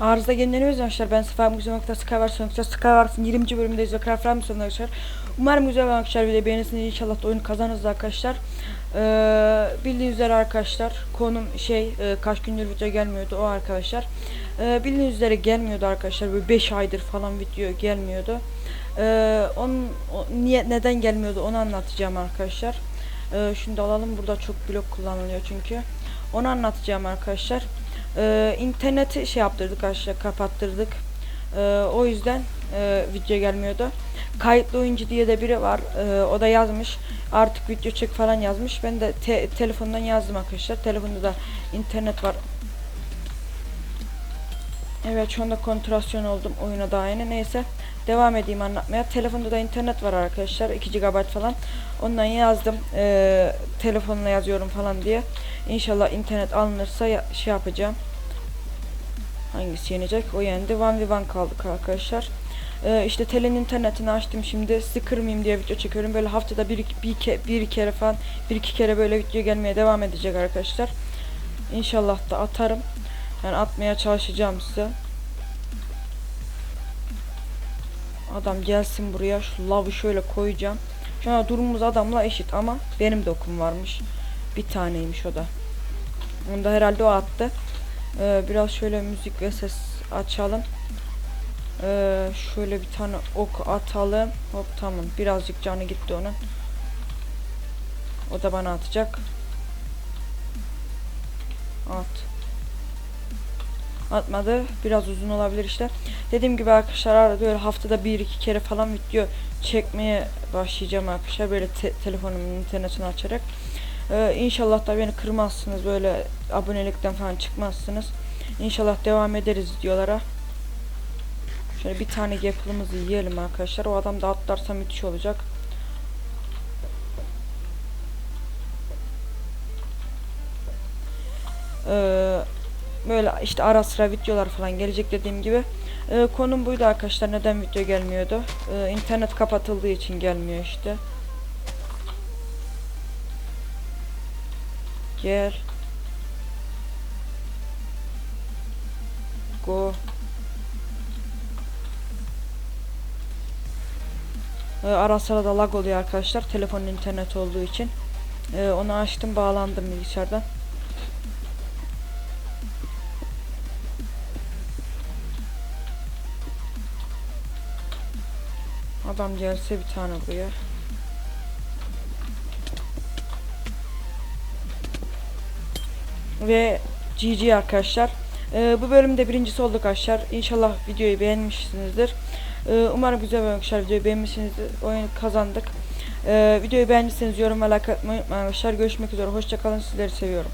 arızda yenileniyoruz arkadaşlar. Ben Sefa Müze Nokta Skywars Nokta Skywars'ın 20. bölümündeyiz ve Craft Rams arkadaşlar. Umarım güzel arkadaşlar video beğenirsiniz. İnşallah da oyunu kazanırız arkadaşlar. Ee, bildiğiniz üzere arkadaşlar konum şey e, kaç gündür video gelmiyordu o arkadaşlar. Ee, bildiğiniz üzere gelmiyordu arkadaşlar. Böyle 5 aydır falan video gelmiyordu. Ee, onun o, niye neden gelmiyordu onu anlatacağım arkadaşlar. Ee, da alalım. Burada çok blok kullanılıyor çünkü. Onu anlatacağım arkadaşlar. Ee, interneti şey yaptırdık arkadaşlar kapattırdık. Ee, o yüzden e, video gelmiyordu. Kayıtlı oyuncu diye de biri var. Ee, o da yazmış. Artık video çek falan yazmış. Ben de te- telefondan yazdım arkadaşlar. Telefonda da internet var. Evet şu anda kontrasyon oldum oyuna daha yeni. Neyse devam edeyim anlatmaya. Telefonda da internet var arkadaşlar. 2 GB falan. Ondan yazdım. Ee, telefonla yazıyorum falan diye. İnşallah internet alınırsa ya- şey yapacağım. Hangisi yenecek? O yendi. 1v1 kaldık arkadaşlar. Ee, işte telin internetini açtım şimdi. Sizi kırmayayım diye video çekiyorum. Böyle haftada bir, bir, ke, bir kere falan bir iki kere böyle video gelmeye devam edecek arkadaşlar. İnşallah da atarım. Yani atmaya çalışacağım size. Adam gelsin buraya. Şu lavı şöyle koyacağım. Şu an durumumuz adamla eşit ama benim de okum varmış. Bir taneymiş o da. Onu da herhalde o attı. Ee, biraz şöyle müzik ve ses açalım. Ee, şöyle bir tane ok atalım. Hop tamam. Birazcık canı gitti onun. O da bana atacak. At. Atmadı. Biraz uzun olabilir işte. Dediğim gibi arkadaşlar arada böyle haftada bir iki kere falan video çekmeye başlayacağım arkadaşlar. Böyle te- telefonumun internetini açarak. Ee, inşallah da beni kırmazsınız. Böyle abonelikten falan çıkmazsınız. İnşallah devam ederiz videolara. Şöyle bir tane gapılımızı yiyelim arkadaşlar. O adam da atlarsa müthiş olacak. Ee, böyle işte ara sıra videolar falan gelecek dediğim gibi. Ee, konum buydu arkadaşlar. Neden video gelmiyordu? Ee, internet kapatıldığı için gelmiyor işte. Gel. Go. Ee, ara sıra da lag oluyor arkadaşlar. Telefonun internet olduğu için. Ee, onu açtım bağlandım bilgisayardan. Adam gelse bir tane buraya. Ve GG arkadaşlar. Ee, bu bölümde birincisi olduk arkadaşlar. İnşallah videoyu beğenmişsinizdir. Ee, umarım güzel bir arkadaşlar videoyu beğenmişsinizdir. Oyunu kazandık. Ee, videoyu beğendiyseniz yorum ve like atmayı unutmayın arkadaşlar. Görüşmek üzere. Hoşçakalın. Sizleri seviyorum.